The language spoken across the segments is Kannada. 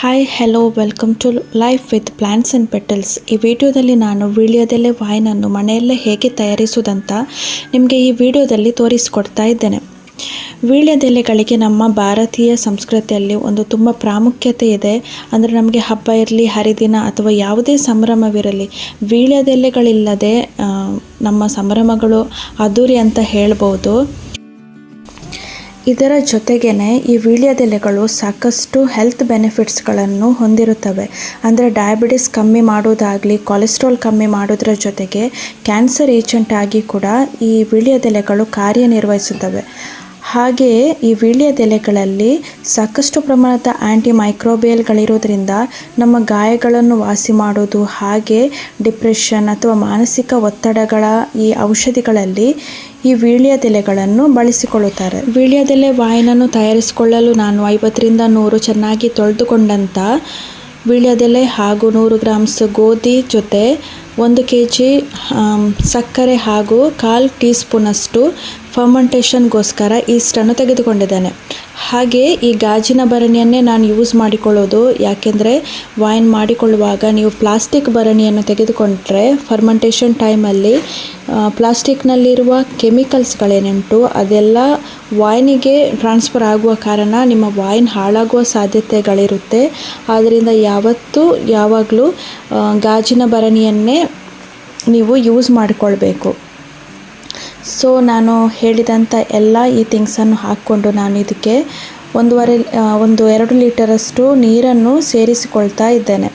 Hi hello welcome to life with plants and petals ಈ ವಿಡಿಯೋದಲ್ಲಿ ನಾನು ವೀಳ್ಯದೆಲೆ ವಾಯ್ನನ್ನು ಮನೆಯಲ್ಲೇ ಹೇಗೆ ತಯಾರಿಸುವುದಂತ ನಿಮಗೆ ಈ ವಿಡಿಯೋದಲ್ಲಿ ತೋರಿಸಿಕೊಡ್ತಾ ಇದ್ದೇನೆ. ವೀಳ್ಯದೆಲೆಗಳಿಗೆ ನಮ್ಮ ಭಾರತೀಯ ಸಂಸ್ಕೃತಿಯಲ್ಲಿ ಒಂದು ತುಂಬ ಪ್ರಾಮುಖ್ಯತೆ ಇದೆ. ಅಂದರೆ ನಮಗೆ ಹಬ್ಬ ಇರಲಿ, ಹರಿದಿನ ಅಥವಾ ಯಾವುದೇ ಸಂಭ್ರಮವಿರಲಿ, ವೀಳ್ಯದೆಲೆಗಳಿಲ್ಲದೆ ನಮ್ಮ ಸಂಭ್ರಮಗಳು ಅದ್ದೂರಿ ಅಂತ ಹೇಳ್ಬೋದು. ಇದರ ಜೊತೆಗೇನೆ ಈ ವೀಳ್ಯದೆಲೆಗಳು ಸಾಕಷ್ಟು ಹೆಲ್ತ್ ಬೆನಿಫಿಟ್ಸ್ಗಳನ್ನು ಹೊಂದಿರುತ್ತವೆ. ಅಂದರೆ ಡಯಾಬಿಟಿಸ್ ಕಮ್ಮಿ ಮಾಡೋದಾಗಲಿ ಕೊಲೆಸ್ಟ್ರಾಲ್ ಕಮ್ಮಿ ಮಾಡೋದ್ರ ಜೊತೆಗೆ ಕ್ಯಾನ್ಸರ್ ಏಜೆಂಟ್ ಆಗಿ ಕೂಡ ಈ ವೀಳ್ಯದೆಲೆಗಳು ಕಾರ್ಯನಿರ್ವಹಿಸುತ್ತವೆ. ಹಾಗೆಯೇ ಈ ವೀಳ್ಯದೆಲೆಗಳಲ್ಲಿ ಸಾಕಷ್ಟು ಪ್ರಮಾಣದ ಆ್ಯಂಟಿ ಮೈಕ್ರೋಬಿಯಲ್ಗಳಿರೋದ್ರಿಂದ ನಮ್ಮ ಗಾಯಗಳನ್ನು ವಾಸಿ ಮಾಡೋದು ಹಾಗೆ ಡಿಪ್ರೆಷನ್ ಅಥವಾ ಮಾನಸಿಕ ಒತ್ತಡಗಳ ಈ ಔಷಧಿಗಳಲ್ಲಿ ಈ ವೀಳ್ಯದೆಲೆಗಳನ್ನು ಬಳಸಿಕೊಳ್ಳುತ್ತಾರೆ. ವೀಳ್ಯದೆಲೆ ವಾಯಿನನ್ನು ತಯಾರಿಸಿಕೊಳ್ಳಲು ನಾನು ಐವತ್ತರಿಂದ ನೂರು ಚೆನ್ನಾಗಿ ತೊಳೆದುಕೊಂಡಂಥ ವೀಳ್ಯದೆಲೆ ಹಾಗೂ ನೂರು ಗ್ರಾಮ್ಸ್ ಗೋಧಿ ಜೊತೆ ಒಂದು ಕೆ ಜಿ ಸಕ್ಕರೆ ಹಾಗೂ ಕಾಲು ಟೀ ಸ್ಪೂನಷ್ಟು ಫರ್ಮೆಂಟೇಷನ್ಗೋಸ್ಕರ ಈಸ್ಟನ್ನು ತೆಗೆದುಕೊಂಡಿದ್ದೇನೆ. ಹಾಗೆ ಈ ಗಾಜಿನ ಭರಣಿಯನ್ನೇ ನಾನು ಯೂಸ್ ಮಾಡಿಕೊಳ್ಳೋದು. ಯಾಕೆಂದರೆ ವೈನ್ ಮಾಡಿಕೊಳ್ಳುವಾಗ ನೀವು ಪ್ಲಾಸ್ಟಿಕ್ ಭರಣಿಯನ್ನು ತೆಗೆದುಕೊಂಡ್ರೆ ಫರ್ಮೆಂಟೇಷನ್ ಟೈಮಲ್ಲಿ ಪ್ಲಾಸ್ಟಿಕ್ನಲ್ಲಿರುವ ಕೆಮಿಕಲ್ಸ್ಗಳೇನುಂಟು ಅದೆಲ್ಲ ವೈನಿಗೆ ಟ್ರಾನ್ಸ್ಫರ್ ಆಗುವ ಕಾರಣ ನಿಮ್ಮ ವೈನ್ ಹಾಳಾಗುವ ಸಾಧ್ಯತೆಗಳಿರುತ್ತೆ. ಆದ್ದರಿಂದ ಯಾವತ್ತೂ ಯಾವಾಗಲೂ ಗಾಜಿನ ಭರಣಿಯನ್ನೇ ನೀವು ಯೂಸ್ ಮಾಡಿಕೊಳ್ಬೇಕು. ಸೊ ನಾನು ಹೇಳಿದಂಥ ಎಲ್ಲ ಈ ಥಿಂಗ್ಸನ್ನು ಹಾಕ್ಕೊಂಡು ನಾನು ಇದಕ್ಕೆ ಒಂದೂವರೆ ಒಂದು ಎರಡು ಲೀಟರಷ್ಟು ನೀರನ್ನು ಸೇರಿಸಿಕೊಳ್ತಾ ಇದ್ದೇನೆ.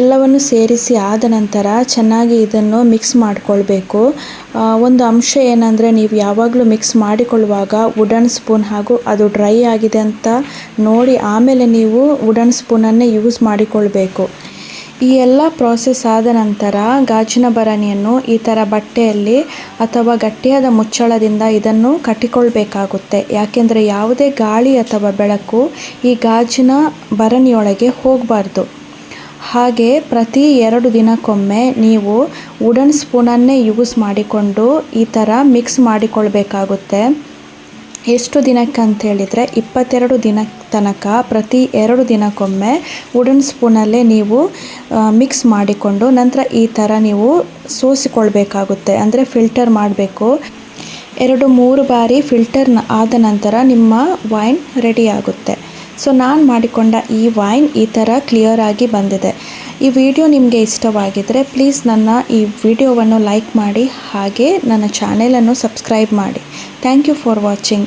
ಎಲ್ಲವನ್ನು ಸೇರಿಸಿ ಆದ ನಂತರ ಚೆನ್ನಾಗಿ ಇದನ್ನು ಮಿಕ್ಸ್ ಮಾಡಿಕೊಳ್ಬೇಕು. ಒಂದು ಅಂಶ ಏನಂದರೆ ನೀವು ಯಾವಾಗಲೂ ಮಿಕ್ಸ್ ಮಾಡಿಕೊಳ್ಳುವಾಗ ವುಡನ್ ಸ್ಪೂನ್ ಹಾಗೂ ಅದು ಡ್ರೈ ಆಗಿದೆ ಅಂತ ನೋಡಿ ಆಮೇಲೆ ನೀವು ವುಡನ್ ಸ್ಪೂನನ್ನೇ ಯೂಸ್ ಮಾಡಿಕೊಳ್ಬೇಕು. ಈ ಎಲ್ಲ ಪ್ರೋಸೆಸ್ ಆದ ನಂತರ ಗಾಜಿನ ಭರಣಿಯನ್ನು ಈ ಥರ ಬಟ್ಟೆಯಲ್ಲಿ ಅಥವಾ ಗಟ್ಟಿಯಾದ ಮುಚ್ಚಳದಿಂದ ಇದನ್ನು ಕಟ್ಟಿಕೊಳ್ಬೇಕಾಗುತ್ತೆ. ಯಾಕೆಂದರೆ ಯಾವುದೇ ಗಾಳಿ ಅಥವಾ ಬೆಳಕು ಈ ಗಾಜಿನ ಭರಣಿಯೊಳಗೆ ಹೋಗಬಾರ್ದು. ಹಾಗೆ ಪ್ರತಿ ಎರಡು ದಿನಕ್ಕೊಮ್ಮೆ ನೀವು ವುಡನ್ ಸ್ಪೂನನ್ನೇ ಯೂಸ್ ಮಾಡಿಕೊಂಡು ಈ ಥರ ಮಿಕ್ಸ್ ಮಾಡಿಕೊಳ್ಬೇಕಾಗುತ್ತೆ. ಎಷ್ಟು ದಿನಕ್ಕೆ ಅಂತ ಹೇಳಿದರೆ ಇಪ್ಪತ್ತೆರಡು ದಿನ ತನಕ ಪ್ರತಿ ಎರಡು ದಿನಕ್ಕೊಮ್ಮೆ ವುಡನ್ ಸ್ಪೂನಲ್ಲೇ ನೀವು ಮಿಕ್ಸ್ ಮಾಡಿಕೊಂಡು ನಂತರ ಈ ಥರ ನೀವು ಸೋಸಿಕೊಳ್ಬೇಕಾಗುತ್ತೆ. ಅಂದರೆ ಫಿಲ್ಟರ್ ಮಾಡಬೇಕು. ಎರಡು, ಮೂರು ಬಾರಿ ಫಿಲ್ಟರ್ ಆದ ನಂತರ ನಿಮ್ಮ ವೈನ್ ರೆಡಿ ಆಗುತ್ತೆ. ಸೊ ನಾನು ಮಾಡಿಕೊಂಡ ಈ ವೈನ್ ಈ ಥರ ಕ್ಲಿಯರ್ ಆಗಿ ಬಂದಿದೆ. ಈ ವಿಡಿಯೋ ನಿಮಗೆ ಇಷ್ಟವಾಗಿದ್ದರೆ ಪ್ಲೀಸ್ ನನ್ನ ಈ ವಿಡಿಯೋವನ್ನು ಲೈಕ್ ಮಾಡಿ, ಹಾಗೆ ನನ್ನ ಚಾನೆಲನ್ನು ಸಬ್ಸ್ಕ್ರೈಬ್ ಮಾಡಿ. Thank you for watching